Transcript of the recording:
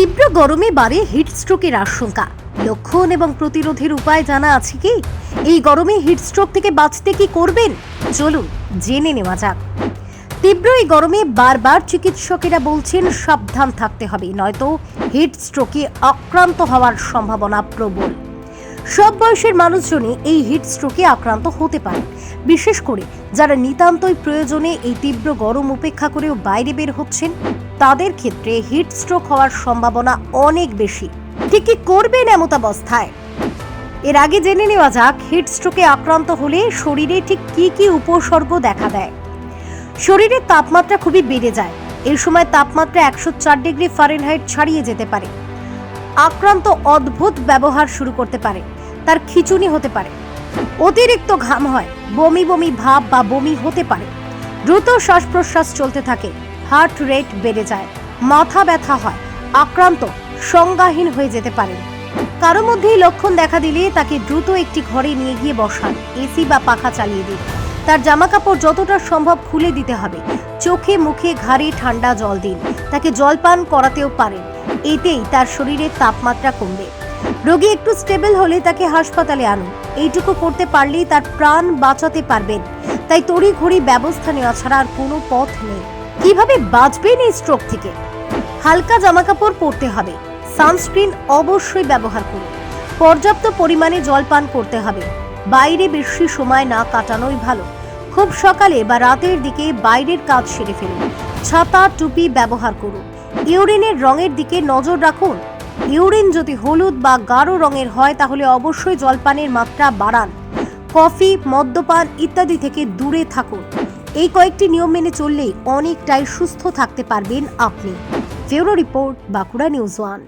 তীব্র গরমে বাড়ে হিট স্ট্রোকের আশঙ্কা। লক্ষণ এবং প্রতিরোধের উপায় জানা আছে কি? এই গরমে হিট স্ট্রোক থেকে বাঁচতে কি করবেন? চলুন জেনে নেওয়া যাক। তীব্র এই গরমে বারবার চিকিৎসকেরা বলছেন সাবধান থাকতে হবে, নয়তো হিট স্ট্রোকে আক্রান্ত হওয়ার সম্ভাবনা প্রবল। সব বয়সের মানুষজনই এই হিট স্ট্রোকে আক্রান্ত হতে পারে বিশেষ করে যারা নিতান্তই প্রয়োজনে এই তীব্র গরম উপেক্ষা করেও বাইরে বের হচ্ছেন। তাদের ক্ষেত্রে হিট স্ট্রোক হওয়ার সম্ভাবনা অনেক বেশি। ঠিক কি করবেন এমতাবস্থায় এর আগে জেনে নেওয়া যাক হিট স্ট্রোকে আক্রান্ত হলে শরীরে ঠিক কি কি উপসর্গ দেখা দেয়। শরীরের তাপমাত্রা খুবই বেড়ে যায়। এই সময় তাপমাত্রা একশো চার ডিগ্রি ফারেনহাইট ছাড়িয়ে যেতে পারে। আক্রান্ত অদ্ভুত ব্যবহার শুরু করতে পারে। তার খিচুনি হতে পারে। অতিরিক্ত ঘাম হয়। বমি বমি ভাব বা বমি হতে পারে। দ্রুত শ্বাস প্রশ্বাস চলতে থাকে। হার্ট রেট বেড়ে যায়, মাথা ব্যথা হয়, আক্রান্ত, সংজ্ঞাহীন হয়ে যেতে পারে। কারও মধ্যেই লক্ষণ দেখা দিলে তাকে দ্রুত একটি ঘরে নিয়ে গিয়ে বসান, এসি বা পাখা চালিয়ে দিন। তার জামা কাপড় যতটা সম্ভব খুলে দিতে হবে। চোখে, মুখে, ঘাড়ে ঠান্ডা জল দিন। তাকে জলপান করাতেও পারেন। এতেই তার শরীরের তাপমাত্রা কমবে। রোগী একটু স্টেবল হলে তাকে হাসপাতালে আনুন। এইটুকু করতে পারলেই তার প্রাণ বাঁচাতে পারবেন। তাই তড়িঘড়ি ব্যবস্থা নেওয়া ছাড়া আর কোনো পথ নেই। কীভাবে বাঁচবেন এই স্ট্রোক থেকে? হালকা জামাকাপড় পরতে হবে। সানস্ক্রিন অবশ্যই ব্যবহার করুন। পর্যাপ্ত পরিমাণে জল পান করতে হবে। বাইরে বেশি সময় না কাটানোই ভালো। খুব সকালে বা রাতের দিকে বাইরের কাজ সেরে ফেলুন। ছাতা, টুপি ব্যবহার করুন। ইউরিনের রঙের দিকে নজর রাখুন। ইউরিন যদি হলুদ বা গাঢ় রঙের হয়, তাহলে অবশ্যই জলপানের মাত্রা বাড়ান। কফি, মদ্যপান ইত্যাদি থেকে দূরে থাকুন। এই কয়েকটি নিয়ম মেনে চললেই অনেকটাই সুস্থ থাকতে পারবেন আপনি। ফেউরো রিপোর্ট, বাঁকুড়া নিউজ ওয়ান।